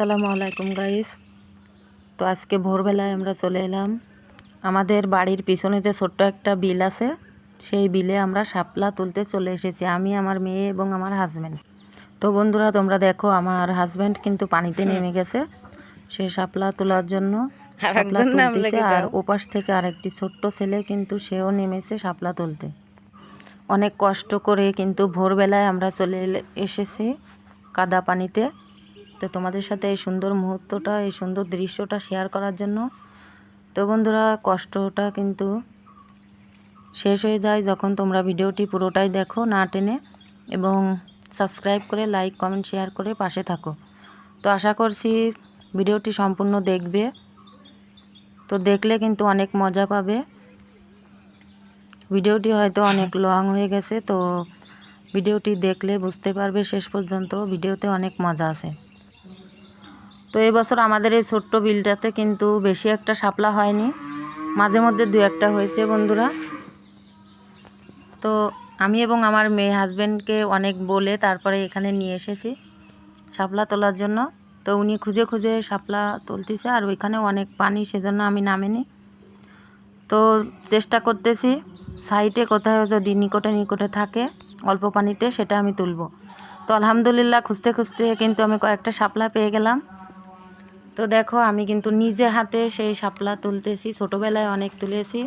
আসসালামু আলাইকুম গাইস তো আজকে ভোরবেলায় আমরা চলে এলাম। আমাদের বাড়ির পিছনে যে ছোট্ট একটা বিল আছে সেই বিলে আমরা শাপলা তুলতে চলে এসেছি আমি আমার মেয়ে এবং আমার হাজব্যান্ড তো বন্ধুরা তোমরা দেখো আমার হাজব্যান্ড কিন্তু পানিতে নেমে গেছে। সে শাপলা তোলার জন্য আর। ওপাশ থেকে আরেকটি ছোট্ট ছেলে কিন্তু সেও নেমেছে শাপলা তুলতে। অনেক কষ্ট করে কিন্তু ভোরবেলায় আমরা চলে এলে- এসেছি কাদা পানিতে। তো তোমাদের সাথে এই সুন্দর মুহূর্তটা, এই সুন্দর দৃশ্যটা শেয়ার করার জন্য। তো বন্ধুরা, কষ্টটা কিন্তু শেষ হয়ে যায় যখন তোমরা ভিডিওটি পুরোটাই দেখো না টেনে। এবং সাবস্ক্রাইব করে লাইক কমেন্ট শেয়ার করে পাশে থাকো। তো আশা করছি ভিডিওটি সম্পূর্ণ দেখবে। তো দেখলে কিন্তু অনেক মজা পাবে। ভিডিওটি হয়তো অনেক লং হয়ে গেছে, তো ভিডিওটি দেখলে বুঝতে পারবে শেষ পর্যন্ত। ভিডিওতে অনেক মজা আছে। তো এবছর আমাদের এই ছোট্ট বিলটাতে কিন্তু বেশি একটা সাপলা হয়নি। মাঝে মধ্যে দু একটা হয়েছে বন্ধুরা। তো আমি এবং আমার মেয়ে হাজব্যান্ডকে অনেক বলে তারপরে এখানে নিয়ে এসেছি শাপলা তোলার জন্য। তো উনি খুঁজে খুঁজে শাপলা তুলতেছে আর ওইখানে অনেক পানি, সেজন্য আমি নামিনি। তো চেষ্টা করতেছি সাইটে কোথাও যদি নিকটে নিকটে থাকে অল্প পানিতে সেটা আমি তুলব। তো আলহামদুলিল্লাহ খুঁজতে খুঁজতে কিন্তু আমি কয়েকটা শাপলা পেয়ে গেলাম। তো দেখো, আমি কিন্তু নিজে হাতে সেই শাপলা তুলতেছি। ছোটোবেলায় অনেক তুলেছি,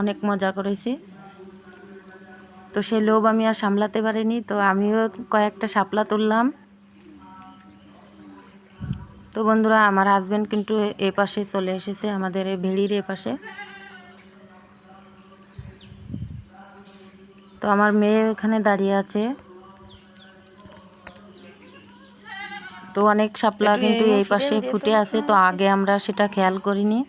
অনেক মজা করেছি। তো সেই লোভ আমি আর সামলাতে পারিনি, তো আমিও কয়েকটা শাপলা তুললাম। তো বন্ধুরা, আমার হাজব্যান্ড কিন্তু এ পাশে চলে এসেছে, আমাদের এই ভেড়ির এ পাশে। তো আমার মেয়ে ওখানে দাঁড়িয়ে আছে। তো অনেক শাপলা কিন্তু এই পাশে ফুটে আছে তো আগে আমরা সেটা খেয়াল করিনি।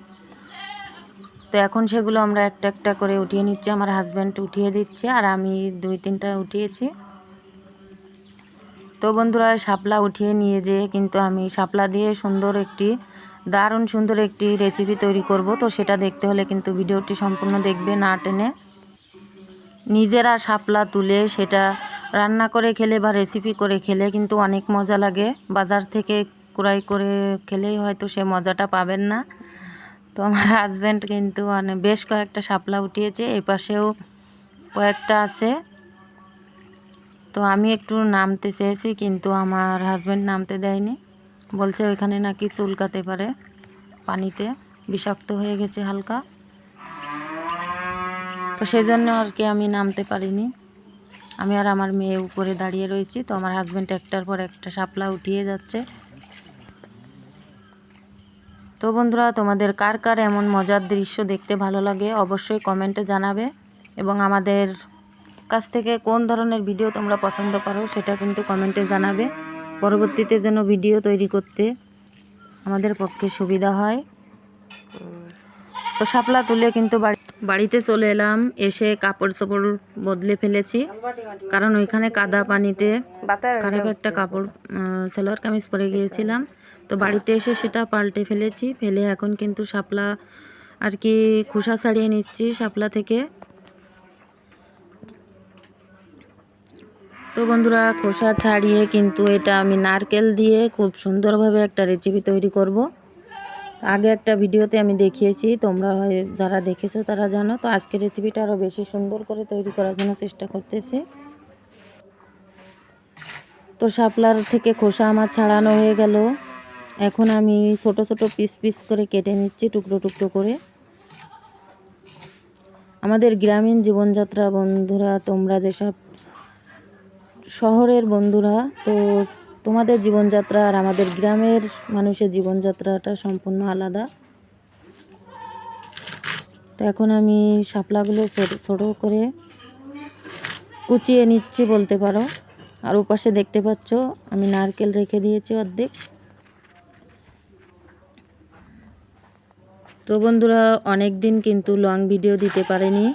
তো এখন সেগুলো আমরা একটা একটা করে উঠিয়ে নিচ্ছি আমার হাজব্যান্ড উঠিয়ে দিচ্ছে আর আমি দুই তিনটা উঠিয়েছি। তো বন্ধুরা শাপলা উঠিয়ে নিয়ে যেয়ে কিন্তু আমি শাপলা দিয়ে সুন্দর একটি দারুণ সুন্দর একটি রেসিপি তৈরি করব। তো সেটা দেখতে হলে কিন্তু ভিডিওটি সম্পূর্ণ দেখবে না টেনে। নিজেরা শাপলা তুলে সেটা রান্না করে খেলে বা রেসিপি করে খেলে কিন্তু অনেক মজা লাগে। বাজার থেকে ক্রয় করে খেলেই হয়তো সে মজাটা পাবেন না। তো আমার হাজব্যান্ড কিন্তু অনেক বেশ কয়েকটা শাপলা উঠিয়েছে এই পাশেও কয়েকটা আছে। তো আমি একটু নামতে চেয়েছি কিন্তু আমার হাজব্যান্ড নামতে দেয়নি। বলছে ওইখানে নাকি চুলকাতে পারে পানিতে, বিষাক্ত হয়ে গেছে হালকা। তো সেই জন্য আর কি আমি নামতে পারিনি। আমি আর আমার মেয়ে উপরে দাঁড়িয়ে রয়েছি, তো আমার হাজব্যান্ড একটার পর একটা শাপলা উঠিয়ে যাচ্ছে। তো বন্ধুরা, তোমাদের কার কার এমন মজার দৃশ্য দেখতে ভালো লাগে অবশ্যই কমেন্টে জানাবে এবং আমাদের কাছ থেকে কোন ধরনের ভিডিও তোমরা পছন্দ করো সেটা কিন্তু কমেন্টে জানাবে। পরবর্তীতে যেন ভিডিও তৈরি করতে আমাদের পক্ষে সুবিধা হয়। তো শাপলা তুলে কিন্তু বাড়ি বাড়িতে চলে এলাম এসে কাপড় চোপড় বদলে ফেলেছি। কারণ ওইখানে কাদা পানিতে খারাপ একটা কাপড় সালোয়ার কামিজ পরে গিয়েছিলাম। তো বাড়িতে এসে সেটা পাল্টে ফেলেছি ফেলে এখন কিন্তু শাপলা আর কি খোসা ছাড়িয়ে নিচ্ছি শাপলা থেকে। তো বন্ধুরা খোসা ছাড়িয়ে কিন্তু এটা আমি নারকেল দিয়ে খুব সুন্দরভাবে একটা রেসিপি তৈরি করব। আগে একটা ভিডিওতে আমি দেখিয়েছি, তোমরা যারা দেখেছ তারা জানো। তো আজকে রেসিপিটা আরও বেশি সুন্দর করে তৈরি করার জন্য চেষ্টা করতেছি। তো শাপলার থেকে খোসা আমার ছাড়ানো হয়ে গেল। এখন আমি ছোট ছোট পিস পিস করে কেটে নিচ্ছি, টুকরো টুকরো করে। আমাদের গ্রামীণ জীবনযাত্রা বন্ধুরা, তোমরা যেসব শহরের বন্ধুরা, তো তোমাদের জীবনযাত্রা আর আমাদের গ্রামের মানুষের জীবনযাত্রাটা সম্পূর্ণ আলাদা। তো এখন আমি শাপলাগুলো ছোট করে কুচিয়ে নিচ্ছি বলতে পারো। আর ওপাশে দেখতে পাচ্ছ, আমি নারকেল রেখে দিয়েছি অর্ধেক। তো বন্ধুরা অনেক দিন কিন্তু লং ভিডিও দিতে পারিনি।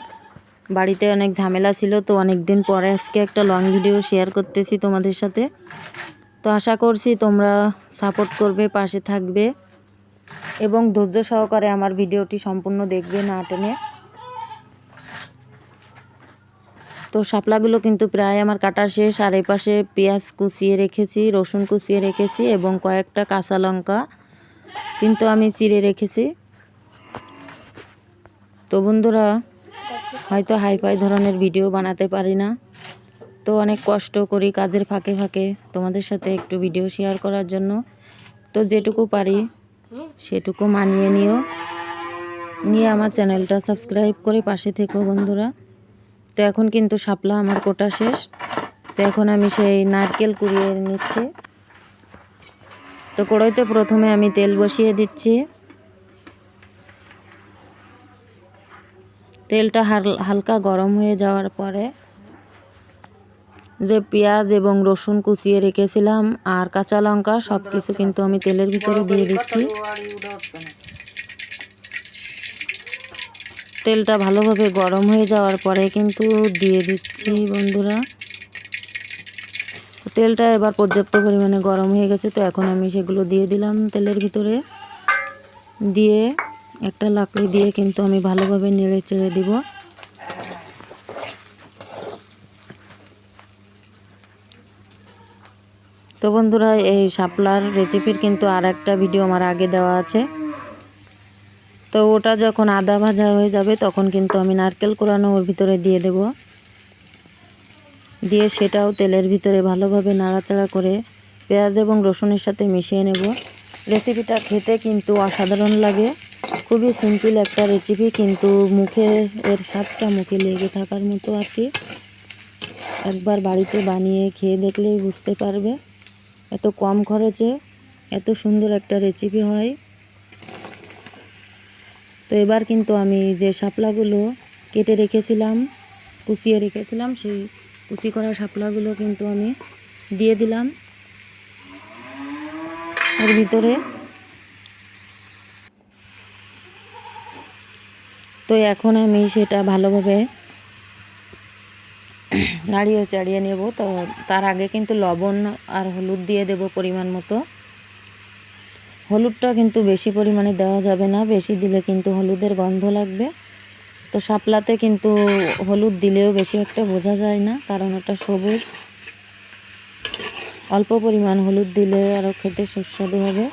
বাড়িতে অনেক ঝামেলা ছিল, তো অনেক দিন পরে আজকে একটা লং ভিডিও শেয়ার করতেছি তোমাদের সাথে। তো আশা করছি তোমরা সাপোর্ট করবে, পাশে থাকবে এবং ধৈর্য সহকারে আমার ভিডিওটি সম্পূর্ণ দেখবে না টেনে। তো শাপলাগুলো কিন্তু প্রায় আমার কাটা শেষ, আর এপাশে পেঁয়াজ কুচিয়ে রেখেছি, রসুন কুচিয়ে রেখেছি এবং কয়েকটা কাঁচা লঙ্কা কিন্তু আমি চিড়ে রেখেছি। তো বন্ধুরা, হয়তো হাইফাই ধরনের ভিডিও বানাতে পারি না। তো অনেক কষ্ট করি কাজের ফাঁকে ফাঁকে তোমাদের সাথে একটু ভিডিও শেয়ার করার জন্য। তো যেটুকু পারি, সেটুকু মানিয়ে নিও। নিয়ে আমার চ্যানেলটা সাবস্ক্রাইব করে পাশে থেকো বন্ধুরা। তো এখন কিন্তু শাপলা আমার কোটা শেষ। তো এখন আমি সেই নারকেল কুড়িয়ে নিচ্ছি। তো কড়াইতে প্রথমে আমি তেল বসিয়ে দিচ্ছি। তেলটা হাল- হালকা গরম হয়ে যাওয়ার পরে যে পেঁয়াজ এবং রসুন কুচিয়ে রেখেছিলাম আর কাঁচা লঙ্কা সব কিছু কিন্তু আমি তেলের ভিতরে দিয়ে দিচ্ছি। তেলটা ভালোভাবে গরম হয়ে যাওয়ার পরে কিন্তু দিয়ে দিচ্ছি বন্ধুরা। তেলটা এবার পর্যাপ্ত পরিমাণে গরম হয়ে গেছে, তো এখন আমি সেগুলো দিয়ে দিলাম তেলের ভিতরে। দিয়ে একটা লাকড়ি দিয়ে কিন্তু আমি ভালোভাবে নেড়ে চেড়ে দিব। তো বন্ধুরা, এই শাপলার রেসিপির কিন্তু আর একটা ভিডিও আমার আগে দেওয়া আছে। তো ওটা যখন আদা ভাজা হয়ে যাবে, তখন কিন্তু আমি নারকেল কোরানো ওর ভিতরে দিয়ে দেব। দিয়ে সেটাও তেলের ভিতরে ভালোভাবে নাড়াচাড়া করে পেঁয়াজ এবং রসুনের সাথে মিশিয়ে নেব। রেসিপিটা খেতে কিন্তু অসাধারণ লাগে। খুবই সিম্পল একটা রেসিপি কিন্তু মুখে এর স্বাদটা মুখে লেগে থাকার মতো আর কি। একবার বাড়িতে বানিয়ে খেয়ে দেখলেই বুঝতে পারবে। এত কম খরচে এত সুন্দর একটা রেসিপি হয়। তো এবার কিন্তু আমি যে শাপলাগুলো কেটে রেখেছিলাম, কুচিয়ে রেখেছিলাম, সেই কুচি করা শাপলাগুলো কিন্তু আমি দিয়ে দিলাম। এর ভিতরে তো এখন আমি সেটা ভালোভাবে নাড়িয়ে চাড়িয়ে নেব। তো তার আগে কিন্তু লবণ আর হলুদ দিয়ে দেব পরিমাণ মতো। হলুদটা কিন্তু বেশি পরিমাণে দেওয়া যাবে না, বেশি দিলে কিন্তু হলুদের গন্ধ লাগবে। তো শাপলাতে কিন্তু হলুদ দিলেও বেশি একটা বোঝা যায় না, কারণ ওটা সবুজ। অল্প পরিমাণ হলুদ দিলে আরও খেতে সুস্বাদু হবে।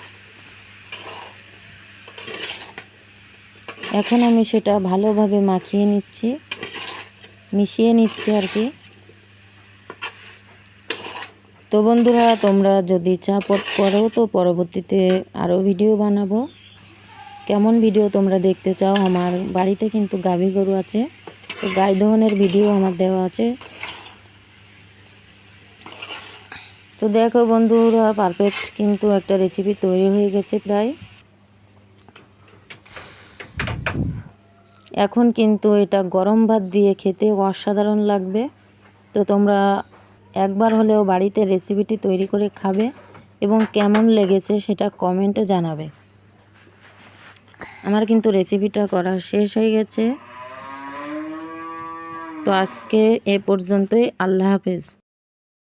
এখন আমি সেটা ভালোভাবে মাখিয়ে নিচ্ছি, মিশিয়ে নিচ্ছি আর কি। তো বন্ধুরা, তোমরা যদি চা করো, তো পরবর্তীতে আরও ভিডিও বানাবো। কেমন ভিডিও তোমরা দেখতে চাও? আমার বাড়িতে কিন্তু গাভী গরু আছে। তো গাই দহনের ভিডিও আমার দেওয়া আছে। তো দেখো বন্ধুরা পারফেক্ট কিন্তু একটা রেসিপি তৈরি হয়ে গেছে প্রায়। এখন কিন্তু এটা গরম ভাত দিয়ে খেতে অসাধারণ লাগবে। তো তোমরা একবার হলেও বাড়িতে রেসিপিটি তৈরি করে খাবে এবং কেমন লেগেছে সেটা কমেন্টে জানাবে। আমার কিন্তু রেসিপিটা করা শেষ হয়ে গেছে। তো আজকে এ পর্যন্তই। আল্লাহ হাফেজ।